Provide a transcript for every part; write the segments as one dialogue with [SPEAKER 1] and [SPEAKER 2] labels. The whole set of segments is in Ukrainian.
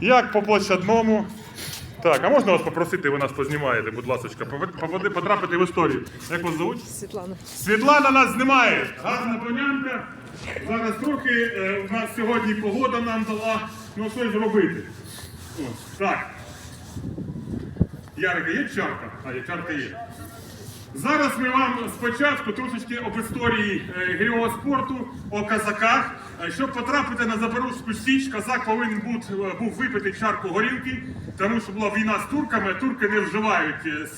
[SPEAKER 1] Як по площадному. Так, а можна вас попросити, ви нас познімаєте, будь ласка, попади- потрапити в історію. Як вас звуть?
[SPEAKER 2] Світлана.
[SPEAKER 1] Світлана нас знімає. Гарна панянка. Зараз трохи е, у нас сьогодні погода нам дала. Ну що ж робити? О, так. Ярика, є чарка? А, є чарка є. Зараз ми вам спочатку трошечки об історії е, гірьового спорту, о казаках. Е, Щоб потрапити на Запорізьку Січ, казак повинен е, був випити чарку горілки, тому що була війна з турками. Турки не вживають,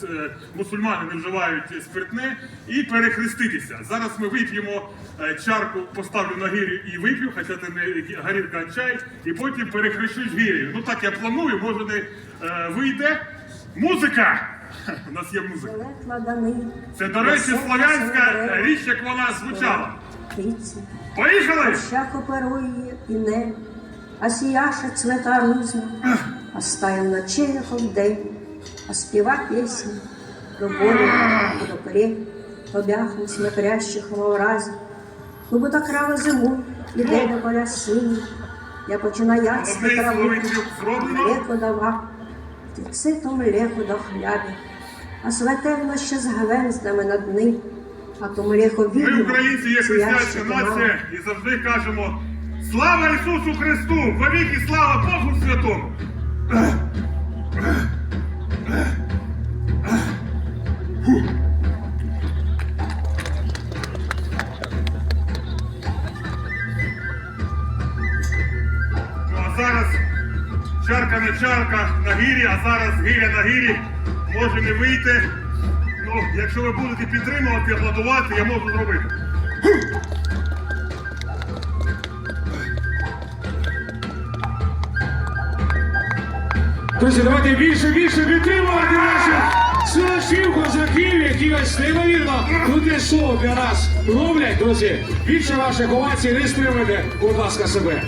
[SPEAKER 1] мусульмани не вживають спиртне і перехреститися. Зараз ми вип'ємо чарку, поставлю на гирю і вип'ю, хоча це не горілка, а чай, і потім перехрещусь гирю. Ну так я планую, може не вийде. Музика! У нас є музика. Це, до речі, слов'янська річ, як вона звучала. Поїхали!
[SPEAKER 3] щах оперує і небо, а сіяша цвета рузна, а стає вночі, як вдень, а співа пісні до болю, до крик, то бяхнуть смотрящих в овразі. Ну, бо так рано зиму, іде до поля сині, я починаю
[SPEAKER 1] Головний
[SPEAKER 3] траву,
[SPEAKER 1] зроблено.
[SPEAKER 3] Дава, птицито до хлябі, а светерно ще з гвездами над ним, а то млеко
[SPEAKER 1] Ми, українці, є християнська нація і завжди кажемо Слава Ісусу Христу! Вовіки слава Богу Святому! Ну а зараз чарка не чарка гірі, а зараз гіря на гірі може не вийти. Ну, якщо ви будете підтримувати, аплодувати, я можу зробити.
[SPEAKER 4] Друзі, давайте більше більше підтримувати наших силачів, козаків, які ось неймовірно круте шоу для нас роблять, друзі. Більше ваших овацій не стримуйте, будь ласка, себе.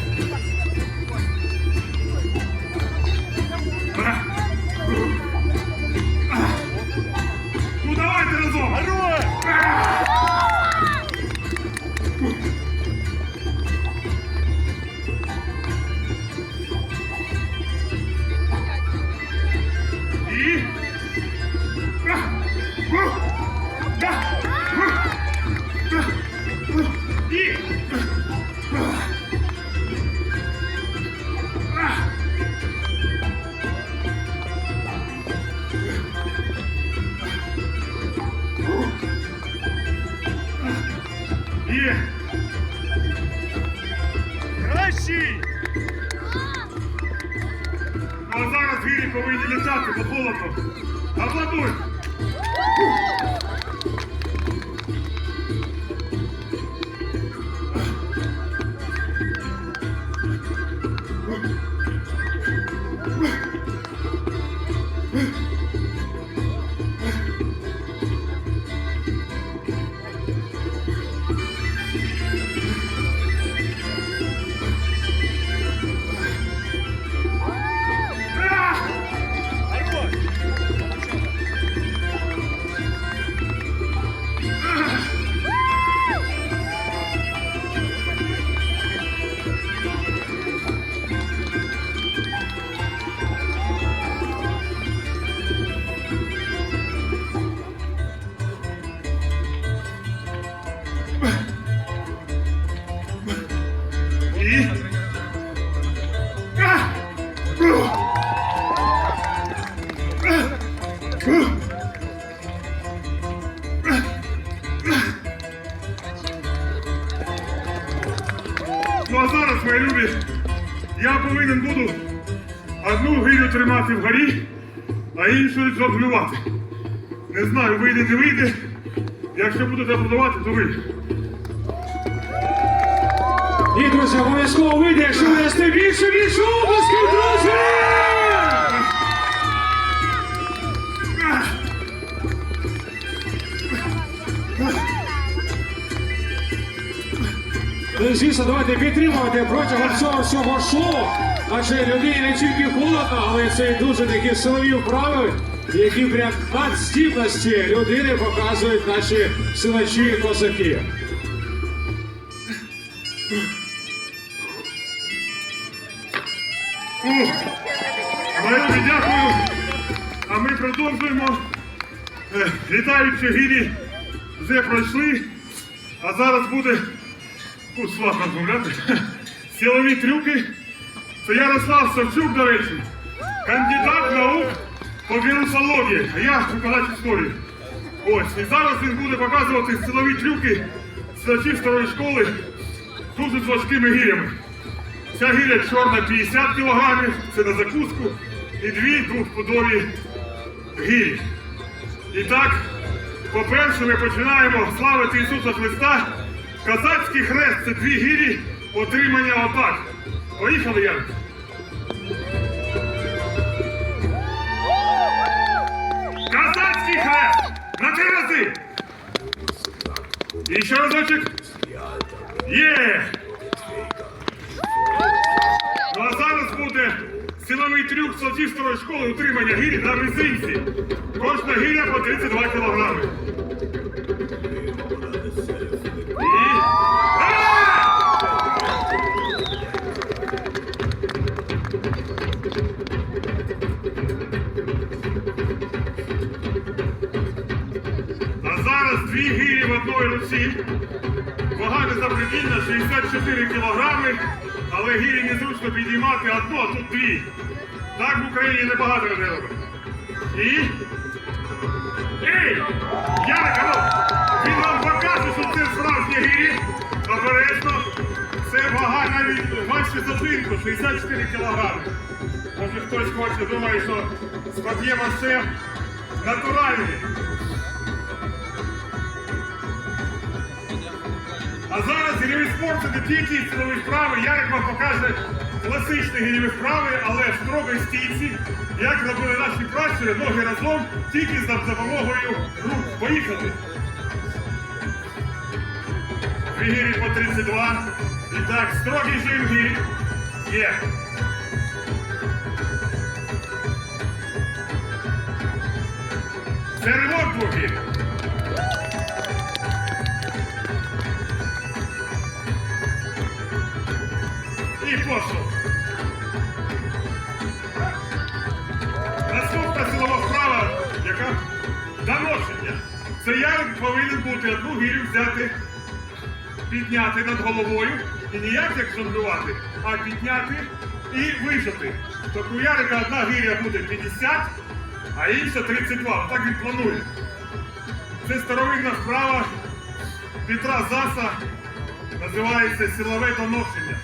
[SPEAKER 1] Ну а зараз, мої любі, я повинен буду одну гирю тримати вгорі, а іншу жонглювати. Не знаю, вийде, не вийде. Якщо будете аплодувати, то вийде.
[SPEAKER 4] І, друзі, обов'язково вийде, якщо ви дасте більше більше обласків, друзі! Ну, звісно, давайте підтримувати протягом цього всього шоу. Адже людині не тільки холодно, але це і дуже такі силові вправи, які прям надздібності людини показують наші силачі і козаки.
[SPEAKER 1] Ух. Дякую. А ми продовжуємо. Е, Літаючі гірі вже пройшли, а зараз буде складно розмовляти. Силові трюки. Це Ярослав Савчук, до речі, кандидат наук по вірусології, а я викладач історії. Ось, і зараз він буде показувати силові трюки силачів старої школи дуже з важкими гірями. Ця гіря чорна 50 кілограмів, це на закуску, і дві двохпудові гірі. І так, по-перше, ми починаємо славити Ісуса Христа. Казацький хрест це дві гірі отримання отак. Поїхали, Ян. Казацький хрест! На три рази! І ще разочок. Є! Ну а зараз буде силовий трюк Солтівської школи утримання гірі на мізинці. Кожна гіря по 32 кілограми. А! Зараз дві гірі в одній руці. Вага незапредельна 64 кілограми, але гірі незручно підіймати одну, а тут дві. Так в Україні небагато людей робить. І. Ей! Ярик, ану! Він вам покаже, що це справжні гірі. Обережно. Це вага навіть важче за жінку, 64 кілограми. Може хтось хоче, думає, що спад'є все натуральні. А зараз гірєві спорт це не тільки силові вправи. Ярик вам покаже класичні гірєві вправи, але в строгій стійці, як робили наші працюри, ноги разом, тільки за допомогою рук. Поїхали. Дві гірі по 32. І так, строгий жим гір. Є. Це ривок двох гір. Наступна силова вправа, яка доношення. Це ярик повинен бути одну гірю взяти, підняти над головою. І ніяк як жонглювати, а підняти і вижати. Тобто у ярика одна гіря буде 50, а інша 32. Так він планує. Це старовинна вправа Петра Заса називається силове доношення.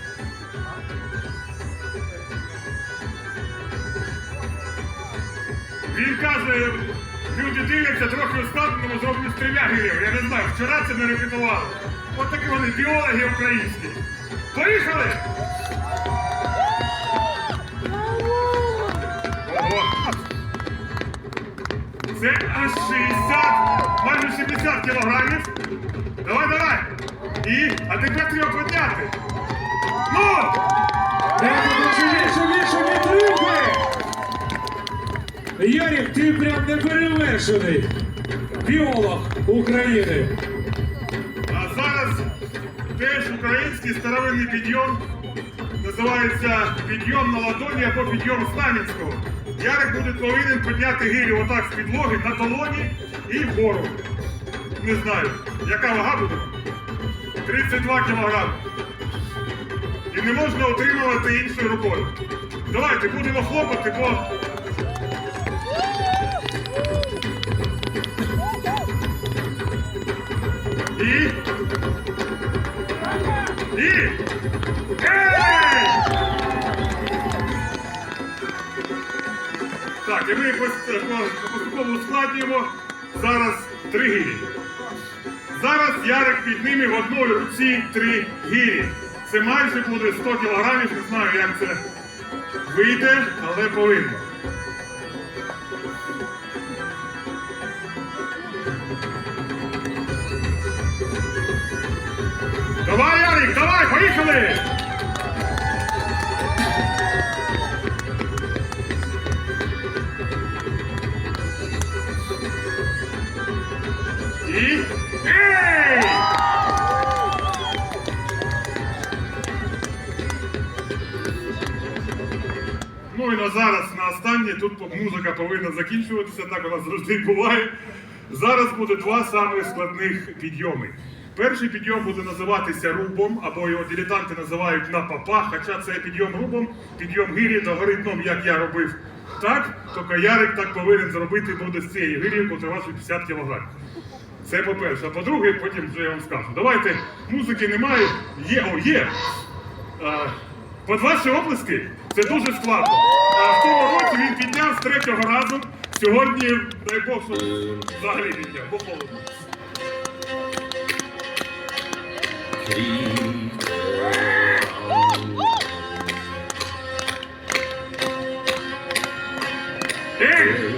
[SPEAKER 1] Він каже, люди дивляться трохи ускладненому, зроблю стрілягів. Я не знаю, вчора це не репетували. От такі вони біологи українські. Поїхали! Це аж 60, майже 70 кілограмів. Давай, давай! І, а тепер треба підняти. Ну!
[SPEAKER 4] Більше, більше, підтримки! Ярик, ти прям неперевершений біолог України.
[SPEAKER 1] А зараз теж український старовинний підйом називається підйом на ладоні або підйом Знам'янського. Ярик буде повинен підняти гирю отак з підлоги на долоні і вгору. Не знаю, яка вага буде? 32 кілограми. І не можна утримувати іншою рукою. Давайте будемо хлопати, бо І. І. Ей! Так, і ми поступово ускладнюємо. Зараз три гірі. Зараз Ярик підніме в одній руці три гірі. Це майже буде 100 кілограмів, не знаю, як це вийде, але повинно. Давай! І... Ей! Ну і на зараз, на останнє, тут музика повинна закінчуватися, так у нас завжди буває. Зараз буде два саме складних підйоми. Перший підйом буде називатися рубом, або його дилетанти називають на попах, хоча це підйом рубом, підйом гирі та горидном, як я робив так, то каярик так повинен зробити буде з цієї гирі, котра важить 50 кг. Це по-перше. А по-друге, потім вже я вам скажу. Давайте, музики немає. Є, о, є. А, Під ваші оплески це дуже складно. А в тому році він підняв з третього разу. Сьогодні, дай Бог, що взагалі підняв, бо холодно. Ей! Ей!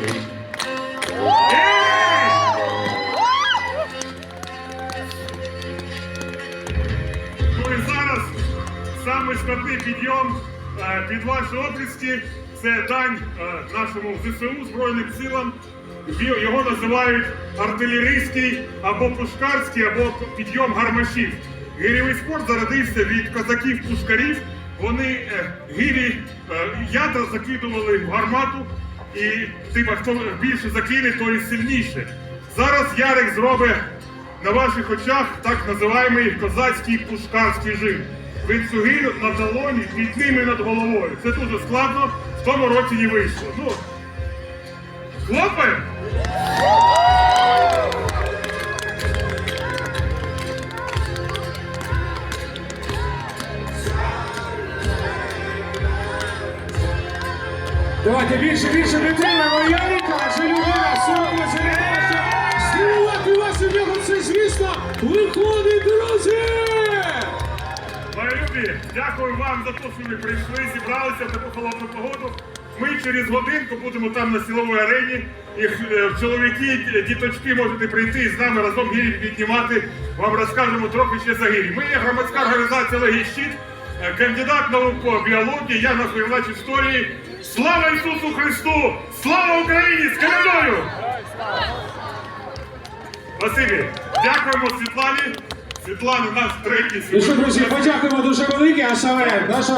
[SPEAKER 1] Ну і зараз самий складний підйом е, під ваші оплески. Це дань е, нашому ЗСУ Збройним силам. Його- називають артилерійський або пушкарський, або підйом гармашів. Гирєвий спорт зародився від козаків-пушкарів. Вони е, гирі е, ядра закидували в гармату, і типа хто більше закине, той сильніше. Зараз Ярик зробить на ваших очах так називаємий козацький пушкарський жим. Він цю на долоні підніме над головою. Це дуже складно, в тому році не вийшло. Ну, хлопаємо!
[SPEAKER 4] Давайте більше, більше підтримуємо Ярика, адже людина сьогодні займається. Здивувати вас і нього це, звісно, виходить, друзі!
[SPEAKER 1] Любі, дякую вам за те, що ви прийшли, зібралися в таку холодну погоду. Ми через годинку будемо там на силовій арені. І е, чоловіки, діточки можете прийти і з нами разом гірі піднімати. Вам розкажемо трохи ще за гірі. Ми є громадська організація Легіщит, е, кандидат наук по біології, я розповідач історії. Слава Ісусу Христу! Слава Україні! З колядою! Василі, дякуємо Світлані. Світлана, нас третій
[SPEAKER 4] Ну що, друзі, подякуємо дуже велике, а саме наша